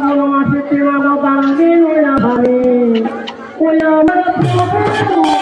اللهم ستر وطهر ولا غني ولا مرض